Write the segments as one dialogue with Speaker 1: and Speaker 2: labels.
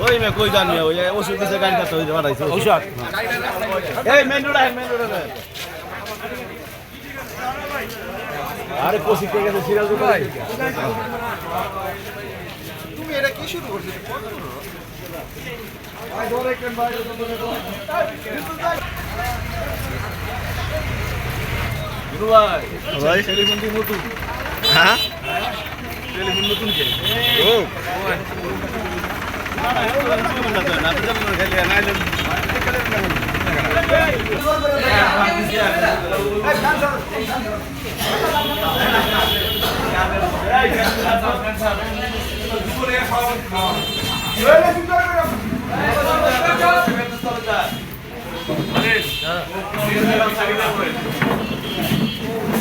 Speaker 1: ওই মে কই জানি ওই ওষুধ দিছে গাড়ি কাটা হইতে পারাইছে ঔষধ? এই মেন রোড আহে মেন রোড আরে কোসি কে গেছে সিরাজ ভাই
Speaker 2: তুমি এটা কি শুরু করছ?
Speaker 1: গুরু ভাই।
Speaker 3: ভাই
Speaker 1: টেলিফোন দি নতুন।
Speaker 3: হ্যাঁ?
Speaker 1: টেলিফোন নতুন কে?
Speaker 3: ও।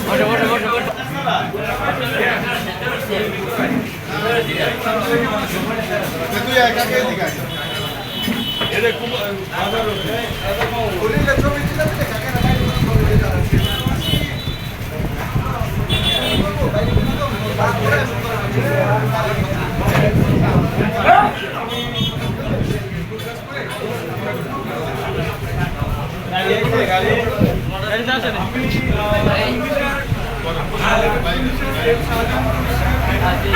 Speaker 2: বসে বসে বসে বসে তুই একা কে দিকে
Speaker 1: এই মাসুদ